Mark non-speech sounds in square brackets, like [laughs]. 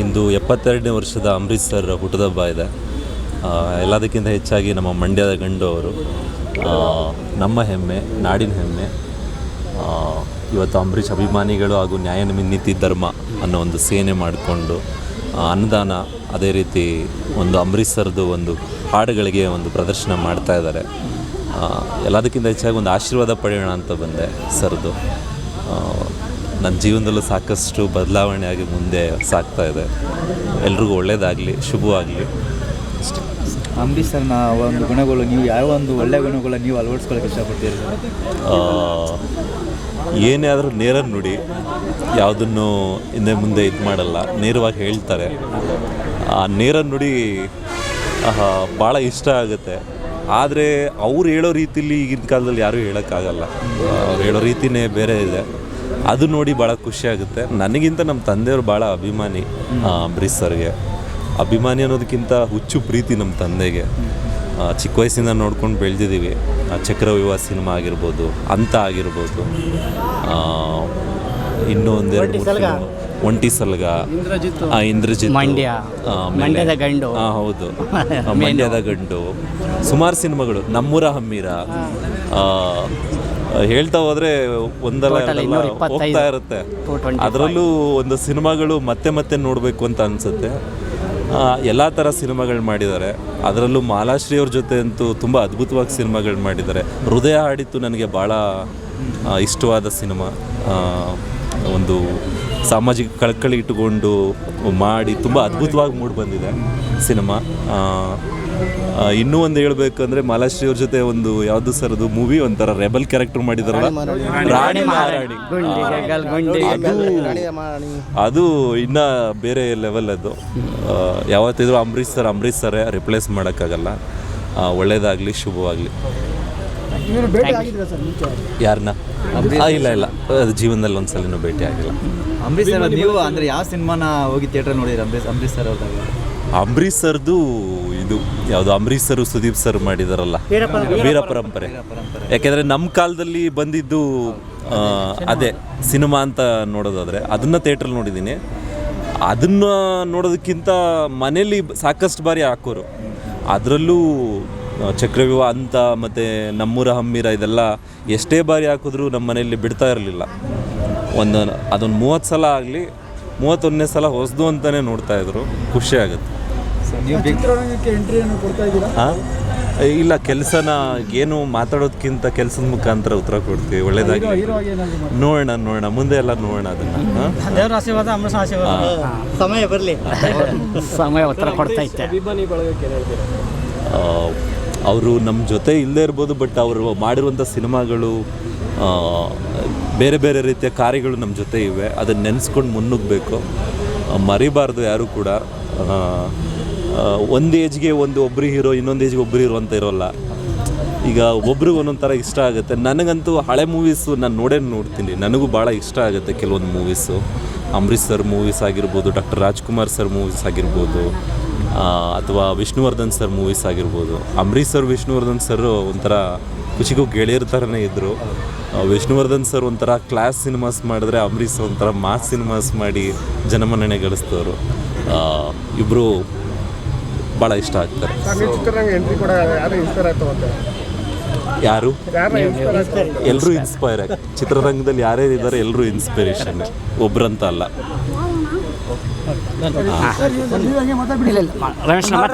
ಇಂದು ಎಪ್ಪತ್ತೆರಡನೇ ವರ್ಷದ ಅಂಬರೀಷ್ ಸರ್ ಹುಟ್ಟುಹಬ್ಬ ಇದೆ. ಎಲ್ಲದಕ್ಕಿಂತ ಹೆಚ್ಚಾಗಿ ನಮ್ಮ ಮಂಡ್ಯದ ಗಂಡು ಅವರು. ನಮ್ಮ ಹೆಮ್ಮೆ, ನಾಡಿನ ಹೆಮ್ಮೆ. ಇವತ್ತು ಅಂಬರೀಷ್ ಅಭಿಮಾನಿಗಳು ಹಾಗೂ ನ್ಯಾಯ ನೀತಿ ಧರ್ಮ ಅನ್ನೋ ಒಂದು ಸೇನೆ ಮಾಡಿಕೊಂಡು ಅನ್ನದಾನ ಅದೇ ರೀತಿ ಒಂದು ಅಂಬರೀಷ್ ಒಂದು ಹಾಡುಗಳಿಗೆ ಒಂದು ಪ್ರದರ್ಶನ ಮಾಡ್ತಾ ಇದ್ದಾರೆ. ಎಲ್ಲದಕ್ಕಿಂತ ಹೆಚ್ಚಾಗಿ ಒಂದು ಆಶೀರ್ವಾದ ಪಡೆಯೋಣ ಅಂತ ಬಂದೆ ಸರ್ದು. ನನ್ನ ಜೀವನದಲ್ಲೂ ಸಾಕಷ್ಟು ಬದಲಾವಣೆ ಆಗಿ ಮುಂದೆ ಸಾಗ್ತಾ ಇದೆ. ಎಲ್ರಿಗೂ ಒಳ್ಳೇದಾಗಲಿ ಶುಭವಾಗಲಿ. ಅಂಬಿ ಸರ್ ಸರ್ನ ಒಂದು ಗುಣಗಳು ನೀವು ಯಾವ ಒಂದು ಒಳ್ಳೆಯ ಗುಣಗಳ ನೀವು ಅಳವಡಿಸ್ಕೊಳ್ಳೋಕೆ ಇಷ್ಟಪಡ್ತೀರಿ ಏನೇ ಆದರೂ ನೇರ ನುಡಿ ಯಾವುದನ್ನು ಹಿಂದೆ ಮುಂದೆ ಇದು ಮಾಡಲ್ಲ ನೇರವಾಗಿ ಹೇಳ್ತಾರೆ. ಆ ನೇರ ನುಡಿ ಭಾಳ ಇಷ್ಟ ಆಗುತ್ತೆ. ಆದರೆ ಅವ್ರು ಹೇಳೋ ರೀತಿಲಿ ಈಗಿನ ಕಾಲದಲ್ಲಿ ಯಾರೂ ಹೇಳೋಕ್ಕಾಗಲ್ಲ. ಅವ್ರು ಹೇಳೋ ರೀತಿನೇ ಬೇರೆ ಇದೆ. ಅದು ನೋಡಿ ಭಾಳ ಖುಷಿ ಆಗುತ್ತೆ. ನನಗಿಂತ ನಮ್ಮ ತಂದೆಯವರು ಭಾಳ ಅಭಿಮಾನಿ ಅಂಬರೀಷ್ ಸರ್ಗೆ. ಅಭಿಮಾನಿ ಅನ್ನೋದಕ್ಕಿಂತ ಹುಚ್ಚು ಪ್ರೀತಿ ನಮ್ಮ ತಂದೆಗೆ. ಚಿಕ್ಕ ವಯಸ್ಸಿಂದ ನೋಡ್ಕೊಂಡು ಬೆಳೆದಿದ್ದೀವಿ. ಚಕ್ರವ್ಯೂಹ ಸಿನಿಮಾ ಆಗಿರ್ಬೋದು ಅಂತ ಆಗಿರ್ಬೋದು. ಇನ್ನೂ ಒಂದೆರಡು. ಒಂಟಿ ಸಲ್ಗ. ಇಂದ್ರಜಿತ್ ಮಂಡ್ಯ. ಮಂಡ್ಯದ ಗಂಡು. ಹಾಂ ಹೌದು. [laughs] ಮಂಡ್ಯದ ಗಂಡು. ಸುಮಾರು ಸಿನಿಮಾಗಳು. ನಮ್ಮೂರ ಹಮ್ಮೀರ. ಹೇಳ್ತಾ ಹೋದ್ರೆ ಒಂದಲ್ಲ ಎರಡಲ್ಲ ಹೋಗ್ತಾ ಇರುತ್ತೆ. 225. ಅದರಲ್ಲೂ ಒಂದು ಸಿನಿಮಾಗಳು ಮತ್ತೆ ಮತ್ತೆ ನೋಡಬೇಕು ಅಂತ ಅನ್ಸುತ್ತೆ. ಎಲ್ಲ ಥರ ಸಿನಿಮಾಗಳು ಮಾಡಿದ್ದಾರೆ. ಅದರಲ್ಲೂ ಮಾಲಾಶ್ರೀ ಅವ್ರ ಜೊತೆ ಅಂತೂ ತುಂಬ ಅದ್ಭುತವಾಗಿ ಸಿನಿಮಾಗಳು ಮಾಡಿದ್ದಾರೆ. ಹೃದಯ ಹಾಡಿತ್ತು ನನಗೆ ಭಾಳ ಇಷ್ಟವಾದ ಸಿನಿಮಾ. ಒಂದು ಸಾಮಾಜಿಕ ಕಳಕಳಿ ಇಟ್ಟುಕೊಂಡು ಮಾಡಿ ತುಂಬ ಅದ್ಭುತವಾಗಿ ಮೂಡ್ ಬಂದಿದೆ ಸಿನಿಮಾ. ಇನ್ನೂ ಒಂದು ಹೇಳ್ಬೇಕಂದ್ರೆ ಮಾಲಾಶ್ರೀ ಅವ್ರ ಜೊತೆ ಒಂದು ಯಾವ್ದು ಸರ್ ಅದು ಮೂವಿ ಒಂಥರ ರೆಬಲ್ ಕ್ಯಾರೆಕ್ಟರ್ ಮಾಡಿದಾರಲ್ಲ? ರಾಣಿ ಮಹಾರಾಣಿ ಅದು ಅದು ಇನ್ನ ಬೇರೆ ಲೆವೆಲ್ ಅದು. ಯಾವತ್ತಿದ್ರು Ambareesh sir Ambareesh sir replace ಮಾಡೋಕ್ಕಾಗಲ್ಲ. ಒಳ್ಳೇದಾಗಲಿ ಶುಭವಾಗಲಿ. ಯಾರನ್ನ ಇಲ್ಲ ಇಲ್ಲ. ಅದು ಜೀವನದಲ್ಲಿ ಒಂದ್ಸಲ ಭೇಟಿ ಆಗಿಲ್ಲ. ಅಂಬರೀಶ್ ಸರ್ ನೀವು ಅಂದರೆ ಯಾವ ಸಿನಿಮಾನ ಹೋಗಿ ಥಿಯೇಟರ್ ನೋಡಿದ್ರಿ ಅಂಬರೀಶ್ ಅಂಬರೀಶ್ ಸರ್ ಅವ್ರದಾಗ? ಅಂಬರೀಶ್ ಸರ್ದು ಇದು ಯಾವುದು ಅಂಬರೀಶ್ ಸರ್ ಸುದೀಪ್ ಸರ್ ಮಾಡಿದಾರಲ್ಲ. ವೀರ ಪರಂಪರೆ. ಯಾಕೆಂದರೆ ನಮ್ಮ ಕಾಲದಲ್ಲಿ ಬಂದಿದ್ದು ಅದೇ ಸಿನಿಮಾ ಅಂತ ನೋಡೋದಾದರೆ ಅದನ್ನ ಥಿಯೇಟ್ರಲ್ಲಿ ನೋಡಿದ್ದೀನಿ. ಅದನ್ನು ನೋಡೋದಕ್ಕಿಂತ ಮನೇಲಿ ಸಾಕಷ್ಟು ಬಾರಿ ಹಾಕೋರು. ಅದರಲ್ಲೂ ಚಕ್ರವ್ಯೂಹ ಅಂತ ಮತ್ತು ನಮ್ಮೂರ ಹಮ್ಮಿರ ಇದೆಲ್ಲ ಎಷ್ಟೇ ಬಾರಿ ಹಾಕಿದ್ರೂ ನಮ್ಮ ಮನೆಯಲ್ಲಿ ಬಿಡ್ತಾ ಇರಲಿಲ್ಲ. ಒಂದು ಅದೊಂದು ಮೂವತ್ತು ಸಲ ಆಗಲಿ ಮೂವತ್ತೊಂದನೇ ಸಲ ಹೊಸದು ಅಂತಲೇ ನೋಡ್ತಾ ಇದ್ರು. ಖುಷಿ ಆಗುತ್ತೆ. ನೀವು ಬಿಗ್ ಆ? ಇಲ್ಲ ಕೆಲಸನ ಏನು ಮಾತಾಡೋದಕ್ಕಿಂತ ಕೆಲಸದ ಮುಖಾಂತರ ಉತ್ತರ ಕೊಡ್ತೀವಿ. ಒಳ್ಳೇದಾಗಿ ನೋಡೋಣ ನೋಡೋಣ. ಮುಂದೆ ಎಲ್ಲ ನೋಡೋಣ ಅದನ್ನ. ಆಶೀರ್ವಾದ ಅಮೃತ ಆಶೀರ್ವಾದ. ಸಮಯ ಬರಲಿ. ಸಮಯ ಉತ್ತರ ಕೊಡ್ತೈತೆ ಅವರು ನಮ್ಮ ಜೊತೆ ಇಲ್ಲದೇ ಇರ್ಬೋದು ಬಟ್ ಅವರು ಮಾಡಿರುವಂಥ ಸಿನಿಮಾಗಳು ಬೇರೆ ಬೇರೆ ರೀತಿಯ ಕಾರ್ಯಗಳು ನಮ್ಮ ಜೊತೆ ಇವೆ. ಅದನ್ನು ನೆನೆಸ್ಕೊಂಡು ಮುನ್ನುಗ್ಗಬೇಕು. ಮರಿಬಾರ್ದು ಯಾರು ಕೂಡ. ಒಂದು ಏಜ್ಗೆ ಒಂದು ಒಬ್ಬರು ಹೀರೋ, ಇನ್ನೊಂದು ಏಜ್ಗೆ ಒಬ್ಬರು ಹೀರೋ ಅಂತ ಇರೋಲ್ಲ. ಈಗ ಒಬ್ರಿಗೆ ಒಂದೊಂದು ಥರ ಇಷ್ಟ ಆಗುತ್ತೆ. ನನಗಂತೂ ಹಳೆ ಮೂವೀಸು ನಾನು ನೋಡೇ ನೋಡ್ತೀನಿ. ನನಗೂ ಭಾಳ ಇಷ್ಟ ಆಗುತ್ತೆ ಕೆಲವೊಂದು ಮೂವೀಸು ಅಮೃತ್ ಸರ್ ಮೂವೀಸ್ ಆಗಿರ್ಬೋದು, ಡಾಕ್ಟರ್ ರಾಜ್ಕುಮಾರ್ ಸರ್ ಮೂವೀಸ್ ಆಗಿರ್ಬೋದು ಅಥವಾ ವಿಷ್ಣುವರ್ಧನ್ ಸರ್ ಮೂವೀಸ್ ಆಗಿರ್ಬೋದು. ಅಂಬರೀಷ್ ಸರ್ ವಿಷ್ಣುವರ್ಧನ್ ಸರ್ ಒಂಥರ ಖುಷಿಗೂ ಗೆಳೆಯರ ಥರನೇ ಇದ್ದರು ವಿಷ್ಣುವರ್ಧನ್ ಸರ್ ಒಂಥರ ಕ್ಲಾಸ್ ಸಿನಿಮಾಸ್ ಮಾಡಿದ್ರೆ ಅಂಬರೀಷ್ ಸರ್ ಒಂಥರ ಮಾಸ್ ಸಿನಿಮಾಸ್ ಮಾಡಿ ಜನಮನ್ನಣೆ ಗಳಿಸ್ತವರು. ಇಬ್ಬರು ಭಾಳ ಇಷ್ಟ ಆಗ್ತಾರೆ. ಚಿತ್ರರಂಗ ಎಂಟ್ರಿ ಕೂಡ ಯಾರು ಎಲ್ಲರೂ ಇನ್ಸ್ಪೈರ್ ಆಗಿ ಚಿತ್ರರಂಗದಲ್ಲಿ ಯಾರ್ಯಾರು ಇದ್ದಾರೆ ಎಲ್ಲರೂ ಇನ್ಸ್ಪಿರೇಷನ್ ಒಬ್ಬರಂತ ಅಲ್ಲ. ರಮೇಶ್ ಮತ್ತೆ